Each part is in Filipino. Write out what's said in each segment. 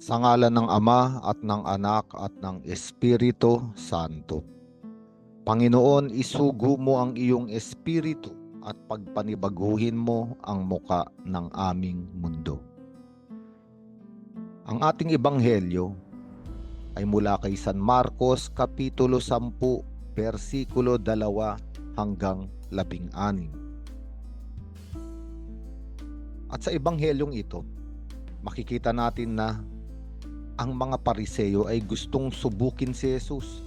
Sa ngalan ng Ama at ng Anak at ng Espiritu Santo. Panginoon, isugo mo ang iyong espiritu at pagpanibaguhin mo ang muka ng aming mundo. Ang ating ebanghelyo ay mula kay San Marcos kapitulo 10 versikulo 2 hanggang 16. At sa ebanghelyong ito, makikita natin na ang mga pariseyo ay gustong subukin si Jesus.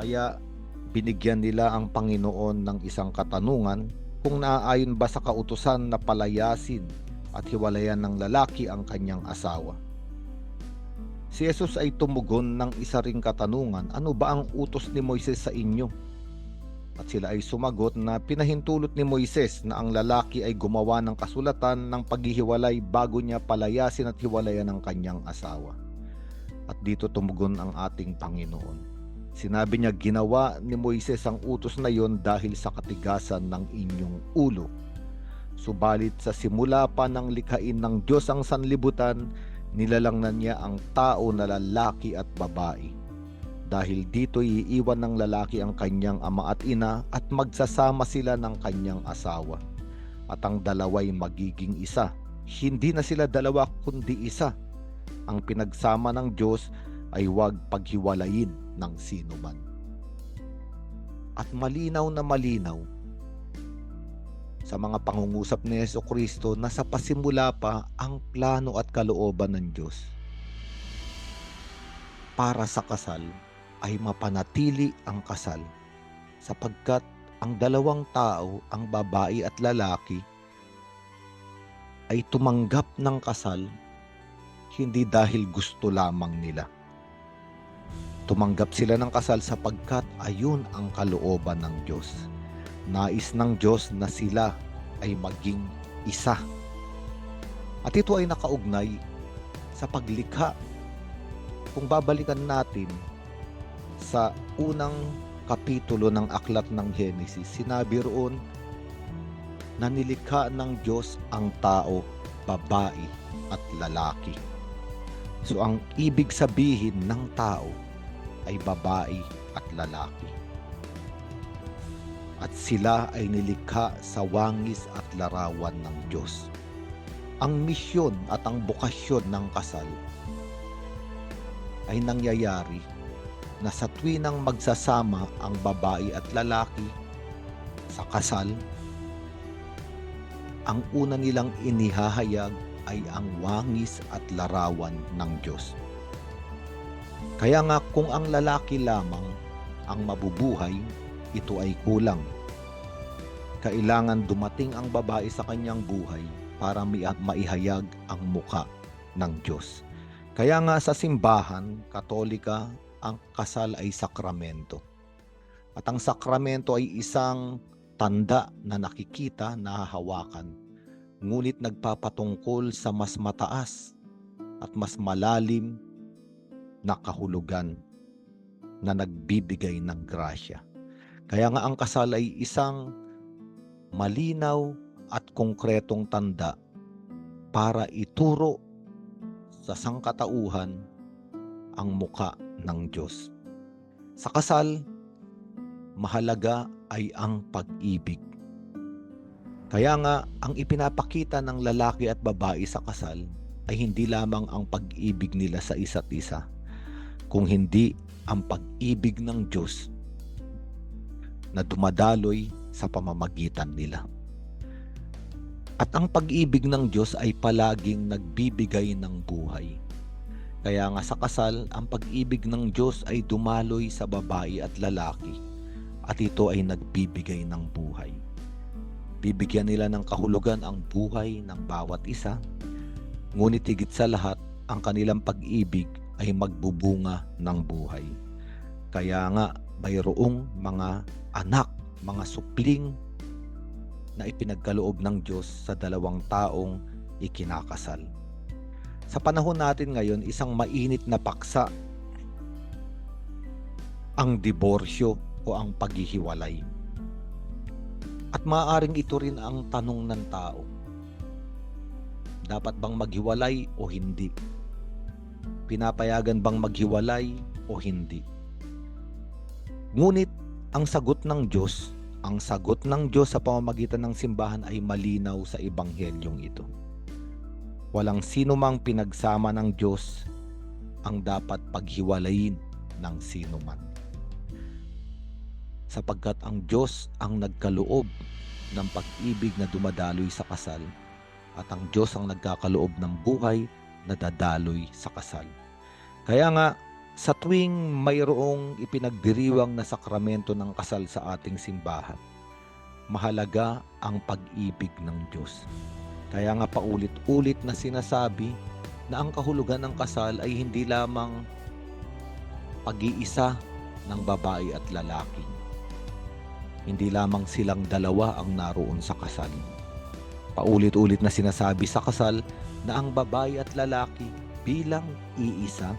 Kaya binigyan nila ang Panginoon ng isang katanungan kung naaayon ba sa kautusan na palayasin at hiwalayan ng lalaki ang kanyang asawa. Si Jesus ay tumugon ng isa ring katanungan, ano ba ang utos ni Moises sa inyo? At sila ay sumagot na pinahintulot ni Moises na ang lalaki ay gumawa ng kasulatan ng paghihiwalay bago niya palayasin at hiwalayan ang kanyang asawa. At dito tumugon ang ating Panginoon. Sinabi niya ginawa ni Moises ang utos na yon dahil sa katigasan ng inyong ulo. Subalit sa simula pa ng likhain ng Diyos ang sanlibutan, nilalang na niya ang tao na lalaki at babae. Dahil dito iiwan ng lalaki ang kanyang ama at ina at magsasama sila ng kanyang asawa. At ang dalaway magiging isa. Hindi na sila dalawa kundi isa. Ang pinagsama ng Diyos ay huwag paghiwalayin ng sino man. At malinaw na malinaw sa mga pangungusap ni Yeso Kristo na sa pasimula pa ang plano at kalooban ng Diyos para sa kasal ay mapanatili ang kasal sapagkat ang dalawang tao, ang babae at lalaki ay tumanggap ng kasal hindi dahil gusto lamang nila. Tumanggap sila ng kasal sapagkat ayun ang kalooban ng Diyos. Nais ng Diyos na sila ay maging isa. At ito ay nakaugnay sa paglikha. Kung babalikan natin sa unang kapitulo ng aklat ng Genesis, sinabi roon na nilikha ng Diyos ang tao, babae at lalaki. So ang ibig sabihin ng tao ay babae at lalaki. At sila ay nilikha sa wangis at larawan ng Diyos. Ang misyon at ang bukasyon ng kasal ay nangyayari na sa tuwinang magsasama ang babae at lalaki sa kasal, ang una nilang inihahayag ay ang wangis at larawan ng Diyos. Kaya nga kung ang lalaki lamang ang mabubuhay, ito ay kulang. Kailangan dumating ang babae sa kanyang buhay para maihayag ang muka ng Diyos. Kaya nga sa simbahan, katolika, ang kasal ay sakramento. At ang sakramento ay isang tanda na nakikita, nahahawakan. Ngunit nagpapatungkol sa mas mataas at mas malalim na kahulugan na nagbibigay ng grasya. Kaya nga ang kasal ay isang malinaw at konkretong tanda para ituro sa sangkatauhan ang muka ng Diyos. Sa kasal, mahalaga ay ang pag-ibig. Kaya nga, ang ipinapakita ng lalaki at babae sa kasal ay hindi lamang ang pag-ibig nila sa isa't isa, kung hindi ang pag-ibig ng Diyos na dumadaloy sa pamamagitan nila. At ang pag-ibig ng Diyos ay palaging nagbibigay ng buhay. Kaya nga sa kasal, ang pag-ibig ng Diyos ay dumaloy sa babae at lalaki at ito ay nagbibigay ng buhay. Bibigyan nila ng kahulugan ang buhay ng bawat isa, ngunit higit sa lahat, ang kanilang pag-ibig ay magbubunga ng buhay. Kaya nga, mayroong mga anak, mga supling na ipinagkaloob ng Diyos sa dalawang taong ikinakasal. Sa panahon natin ngayon, isang mainit na paksa ang diborsyo o ang paghihiwalay. At maaaring ito rin ang tanong ng tao. Dapat bang maghiwalay o hindi? Pinapayagan bang maghiwalay o hindi? Ngunit ang sagot ng Diyos, ang sagot ng Diyos sa pamamagitan ng simbahan ay malinaw sa ebanghelyong ito. Walang sino mang pinagsama ng Diyos ang dapat paghiwalayin ng sino man. Sapagkat ang Diyos ang nagkaloob ng pag-ibig na dumadaloy sa kasal at ang Diyos ang nagkakaloob ng buhay na dadaloy sa kasal. Kaya nga, sa tuwing mayroong ipinagdiriwang na sakramento ng kasal sa ating simbahan, mahalaga ang pag-ibig ng Diyos. Kaya nga paulit-ulit na sinasabi na ang kahulugan ng kasal ay hindi lamang pag-iisa ng babae at lalaki. Hindi lamang silang dalawa ang naroon sa kasal. Paulit-ulit na sinasabi sa kasal na ang babae at lalaki bilang iisa,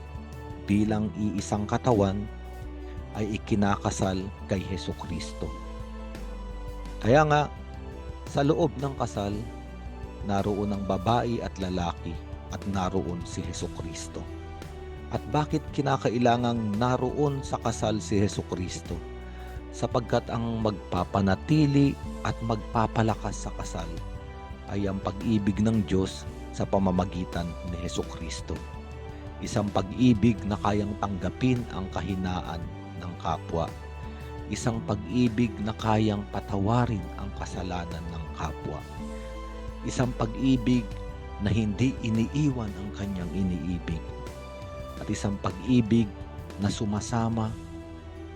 bilang iisang katawan, ay ikinakasal kay Heso Kristo. Kaya nga, sa loob ng kasal, naroon ang babae at lalaki at naroon si Heso Kristo. At bakit kinakailangang naroon sa kasal si Heso Kristo? Sapagkat ang magpapanatili at magpapalakas sa kasal ay ang pag-ibig ng Diyos sa pamamagitan ni Heso Kristo. Isang pag-ibig na kayang tanggapin ang kahinaan ng kapwa. Isang pag-ibig na kayang patawarin ang kasalanan ng kapwa. Isang pag-ibig na hindi iniiwan ang kanyang iniibig. At isang pag-ibig na sumasama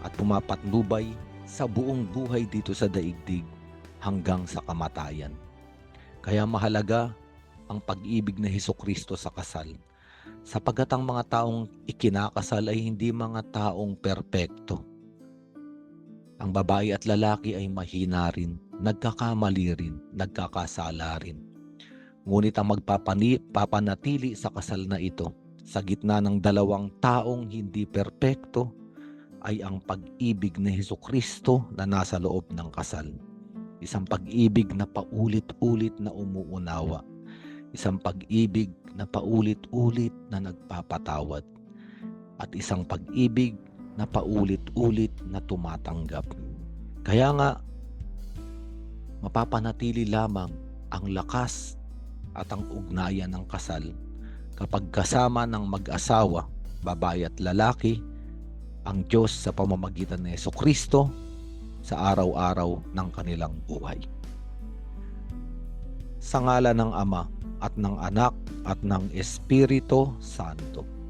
at pumapatnubay sa buong buhay dito sa daigdig hanggang sa kamatayan. Kaya mahalaga ang pag-ibig na Heso Kristo sa kasal. Sapagat ang mga taong ikinakasal ay hindi mga taong perpekto. Ang babae at lalaki ay mahina rin, nagkakamali rin, nagkakasala rin. Ngunit ang magpapanatili sa kasal na ito, sa gitna ng dalawang taong hindi perpekto, ay ang pag-ibig ni Heso Kristo na nasa loob ng kasal. Isang pag-ibig na paulit-ulit na umuunawa. Isang pag-ibig na paulit-ulit na nagpapatawad. At isang pag-ibig na paulit-ulit na tumatanggap. Kaya nga, mapapanatili lamang ang lakas at ang ugnayan ng kasal kapag kasama ng mag-asawa, babae at lalaki, ang Diyos sa pamamagitan ni Yeso Kristo sa araw-araw ng kanilang buhay. Sa ngala ng Ama at ng Anak at ng Espiritu Santo.